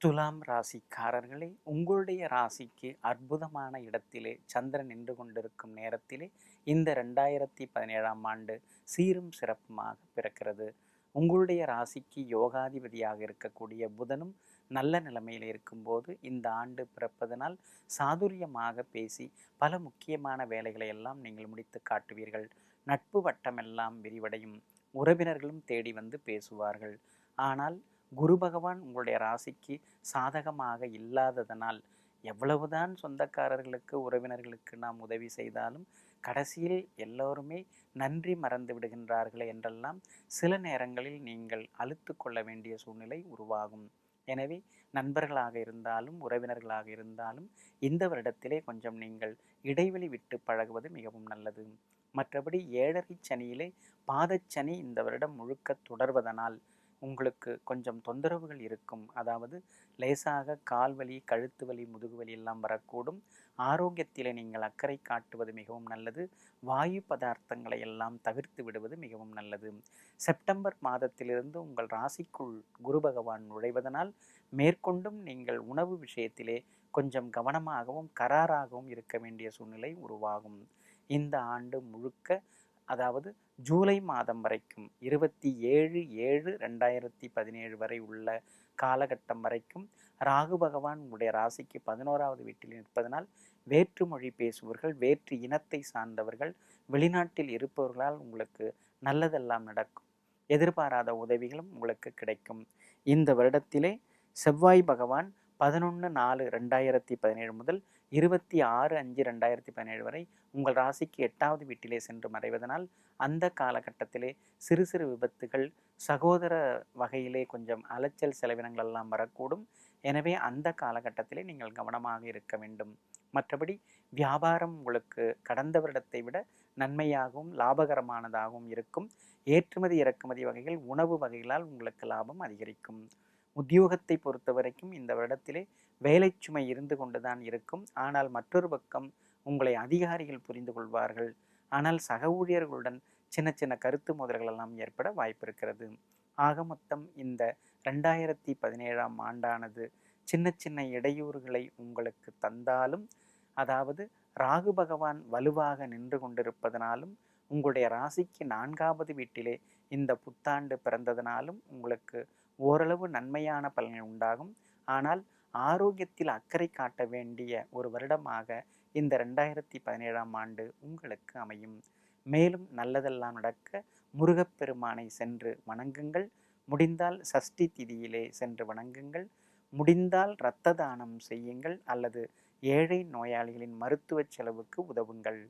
துலாம் ராசிக்காரர்களே உங்களுடைய ராசிக்கு அற்புதமான இடத்திலே சந்திரன் நின்று கொண்டிருக்கும் நேரத்திலே இந்த ரெண்டாயிரத்தி பதினேழாம் ஆண்டு சீரும் சிறப்புமாக பிறக்கிறது. உங்களுடைய ராசிக்கு யோகாதிபதியாக இருக்கக்கூடிய புதனும் நல்ல நிலைமையில் இருக்கும்போது இந்த ஆண்டு பிறப்பதனால் சாதுரியமாக பேசி பல முக்கியமான வேலைகளை எல்லாம் நீங்கள் முடித்து காட்டுவீர்கள். நட்பு வட்டமெல்லாம் விரிவடையும். உறவினர்களும் தேடி வந்து பேசுவார்கள். ஆனால் குரு பகவான் உங்களுடைய ராசிக்கு சாதகமாக இல்லாததனால் எவ்வளவுதான் சொந்தக்காரர்களுக்கு உறவினர்களுக்கு நாம் உதவி செய்தாலும் கடைசியில் எல்லோருமே நன்றி மறந்து விடுகின்றார்களே என்றெல்லாம் சில நேரங்களில் நீங்கள் அழுத்து கொள்ள வேண்டிய சூழ்நிலை உருவாகும். எனவே நண்பர்களாக இருந்தாலும் உறவினர்களாக இருந்தாலும் இந்த வருடத்திலே கொஞ்சம் நீங்கள் இடைவெளி விட்டு பழகுவது மிகவும் நல்லது. மற்றபடி ஏழரை சனியிலே பாதச்சனி இந்த வருடம் முழுக்க தொடர்வதனால் உங்களுக்கு கொஞ்சம் தொந்தரவுகள் இருக்கும். அதாவது லேசாக கால் வலி கழுத்து வலி முதுகு வலி எல்லாம் வரக்கூடும். ஆரோக்கியத்தில் நீங்கள் அக்கறை காட்டுவது மிகவும் நல்லது. வாயு பதார்த்தங்களை எல்லாம் தவிர்த்து விடுவது மிகவும் நல்லது. செப்டம்பர் மாதத்திலிருந்து உங்கள் ராசிக்குள் குரு பகவான் நுழைவதனால் மேற்கொண்டும் நீங்கள் உணவு விஷயத்திலே கொஞ்சம் கவனமாகவும் கராராகவும் இருக்க வேண்டிய சூழ்நிலை உருவாகும். இந்த ஆண்டு முழுக்க அதாவது ஜூலை மாதம் வரைக்கும் இருபத்தி ஏழு ஏழு ரெண்டாயிரத்தி பதினேழு வரை உள்ள காலகட்டம் வரைக்கும் ராகு பகவான் உடைய ராசிக்கு பதினோராவது வீட்டில் இருப்பதனால் வேற்று மொழி பேசுபவர்கள் வேற்று இனத்தை சார்ந்தவர்கள் வெளிநாட்டில் இருப்பவர்களால் உங்களுக்கு நல்லதெல்லாம் நடக்கும். எதிர்பாராத உதவிகளும் உங்களுக்கு கிடைக்கும். இந்த வருடத்திலே செவ்வாய் பகவான் பதினொன்று நாலு ரெண்டாயிரத்தி பதினேழு முதல் இருபத்தி ஆறு அஞ்சு ரெண்டாயிரத்தி பதினேழு வரை உங்கள் ராசிக்கு எட்டாவது வீட்டிலே சென்று மறைவதனால் அந்த காலகட்டத்திலே சிறு சிறு விபத்துகள் சகோதர வகையிலே கொஞ்சம் அலைச்சல் செலவினங்கள் எல்லாம் வரக்கூடும். எனவே அந்த காலகட்டத்திலே நீங்கள் கவனமாக இருக்க வேண்டும். மற்றபடி வியாபாரம் உங்களுக்கு கடந்த வருடத்தை விட நன்மையாகவும் லாபகரமானதாகவும் இருக்கும். ஏற்றுமதி இறக்குமதி வகைகள் உணவு வகைகளால் உங்களுக்கு லாபம் அதிகரிக்கும். உத்தியோகத்தை பொறுத்த வரைக்கும் இந்த வருடத்திலே வேலை சுமை இருந்து கொண்டுதான் இருக்கும். ஆனால் மற்றொரு பக்கம் உங்களை அதிகாரிகள் புரிந்து கொள்வார்கள். ஆனால் சக ஊழியர்களுடன் சின்ன சின்ன கருத்து மோதல்கள் எல்லாம் ஏற்பட வாய்ப்பு இருக்கிறது. ஆக மொத்தம் இந்த ரெண்டாயிரத்தி பதினேழாம் ஆண்டானது சின்ன சின்ன இடையூறுகளை உங்களுக்கு தந்தாலும் அதாவது ராகு பகவான் வலுவாக நின்று கொண்டிருப்பதனாலும் உங்களுடைய ராசிக்கு நான்காவது வீட்டிலே இந்த புத்தாண்டு பிறந்ததனாலும் உங்களுக்கு ஓரளவு நன்மையான பலன்கள் உண்டாகும். ஆனால் ஆரோக்கியத்தில் அக்கறை காட்ட வேண்டிய ஒரு வருடமாக இந்த ரெண்டாயிரத்தி பதினேழாம் ஆண்டு உங்களுக்கு அமையும். மேலும் நல்லதெல்லாம் நடக்க முருகப்பெருமானை சென்று வணங்குங்கள். முடிந்தால் சஷ்டி திதியிலே சென்று வணங்குங்கள். முடிந்தால் இரத்த தானம் செய்யுங்கள் அல்லது ஏழை நோயாளிகளின் மருத்துவ செலவுக்கு உதவுங்கள்.